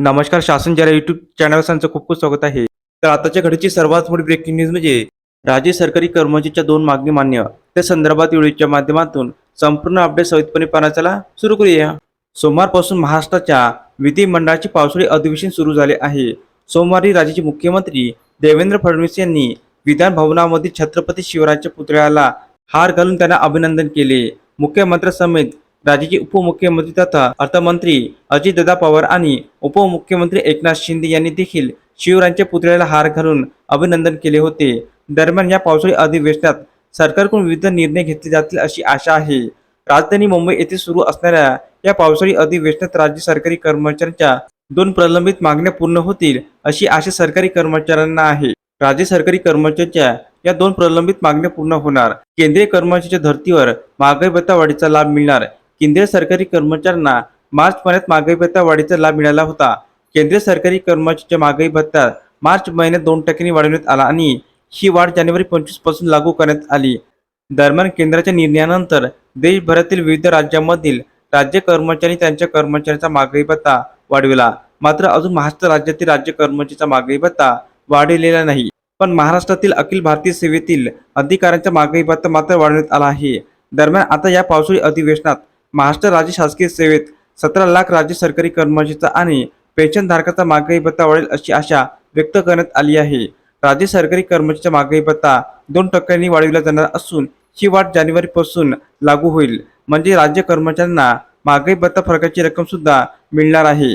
नमस्कार शासन जरा युट्यूब चॅनल सांचं खूप खूप स्वागत आहे. तर आताच्या घडीची सर्वात मोठी ब्रेकिंग न्यूज म्हणजे राज्य सरकारी कर्मचारीच्या दोन मागणी मान्य. त्या संदर्भात व्हिडिओच्या माध्यमातून संपूर्ण अपडेट सहितपणे पाहण्याला सुरू करूया. सोमवारपासून महाराष्ट्राच्या विधिमंडळाचे पावसाळी अधिवेशन सुरू झाले आहे. सोमवारी राज्याचे मुख्यमंत्री देवेंद्र फडणवीस यांनी विधान भवनामधील छत्रपती शिवराजच्या पुतळ्याला हार घालून त्यांना अभिनंदन केले. मुख्यमंत्र्यांसमेत राज्याचे उपमुख्यमंत्री तथा अर्थमंत्री अजितदादा पवार आणि उपमुख्यमंत्री एकनाथ शिंदे यांनी देखील शिवरायांच्या पुतळ्याला हार घालून अभिनंदन केले होते. दरम्यान या पावसाळी अधिवेशनात सरकारकडून विविध निर्णय घेतले जातील अशी आशा आहे. राजधानी मुंबई येथे सुरू असणाऱ्या या पावसाळी अधिवेशनात राज्य सरकारी कर्मचाऱ्यांच्या दोन प्रलंबित मागण्या पूर्ण होतील अशी आशा सरकारी कर्मचाऱ्यांना आहे. राज्य सरकारी कर्मचाऱ्यांच्या या दोन प्रलंबित मागण्या पूर्ण होणार. केंद्रीय कर्मचाऱ्यांच्या धर्तीवर महागाई भत्ता वाढीचा लाभ मिळणार. केंद्रीय सरकारी कर्मचाऱ्यांना मार्च महिन्यात महागाई भत्ता वाढीचा लाभ मिळाला होता. केंद्रीय सरकारी कर्मचाऱ्यांच्या महागाई भत्ता मार्च महिन्यात दोन टक्क्यांनी वाढवण्यात आला आणि ही वाढ जानेवारी पंचवीसपासून लागू करण्यात आली. दरम्यान केंद्राच्या निर्णयानंतर देशभरातील विविध राज्यांमधील राज्य कर्मचारी त्यांच्या कर्मचाऱ्यांचा महागाई भत्ता वाढविला. मात्र अजून महाराष्ट्र राज्यातील राज्य कर्मचाऱ्यांचा महागाई भत्ता वाढविलेला नाही. पण महाराष्ट्रातील अखिल भारतीय सेवेतील अधिकाऱ्यांचा महागाई भत्ता मात्र वाढवण्यात आला आहे. दरम्यान आता या पावसाळी अधिवेशनात महाराष्ट्र राज्य शासकीय सेवेत सतरा लाख राज्य सरकारी कर्मचाऱ्यांचा आणि पेन्शनधारकाचा मागणी भत्ता वाढेल अशी आशा व्यक्त करण्यात आली आहे. राज्य सरकारी कर्मचाऱ्यांचा मागणी भत्ता दोन टक्क्यांनी वाढविला जाणार असून ही वाढ जानेवारीपासून लागू होईल. म्हणजे राज्य कर्मचाऱ्यांना मागणी भत्ता फरकाची रक्कम सुद्धा मिळणार आहे.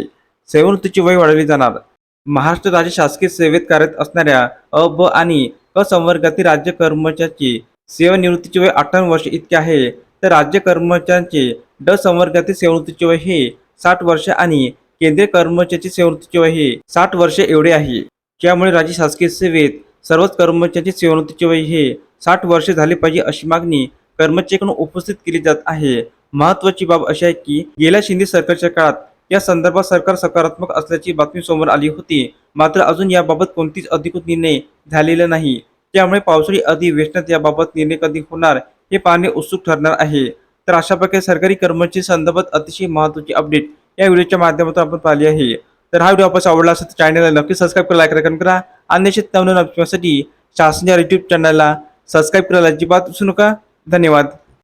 सेवानिवृत्तीची वय वाढवली जाणार. महाराष्ट्र राज्य शासकीय सेवेत कार्यरत असणाऱ्या अ ब आणि असंवर्गातील संवर्गातील राज्य कर्मचाऱ्याची सेवानिवृत्तीची वय अठ्ठावन्न वर्ष इतके आहे. तर राज्य कर्मचाऱ्यांचे ड संवर्गातील सेवानिवृत्तीचे वय हे साठ वर्ष आणि केंद्रीय कर्मचाऱ्याचे सेवानिवृत्तीचे वय हे साठ वर्ष एवढे आहे. त्यामुळे राज्य शासकीय सेवेत सर्वच कर्मचाऱ्यांचे सेवानिवृत्तीचे वय हे साठ वर्ष झाले पाहिजे अशी मागणी कर्मचाऱ्यांकडून उपस्थित केली जात आहे. महत्वाची बाब अशी आहे की गेल्या शिंदे सरकारच्या काळात या संदर्भात सरकार सकारात्मक असल्याची बातमी समोर आली होती. मात्र अजून याबाबत कोणतीच अधिकृत निर्णय झालेला नाही. त्यामुळे पावसाळी अधिवेशनात याबाबत निर्णय कधी होणार हे पाहणे उत्सुक ठरणार आहे. तर अशा प्रकारे सरकारी कर्मचारी संदर्भात अतिशय महत्वाची अपडेट या व्हिडिओच्या माध्यमातून आपण पाहिली आहे. तर हा व्हिडिओ आपण आवडला असेल तर चॅनलला नक्की सबस्क्राईब करा लाईक करा करा. आणि निश्चित नवनवीन अपडेट्ससाठी शासनाच्या युट्यूब चॅनलला सबस्क्राईब करायला अजिबात विसरू नका. धन्यवाद.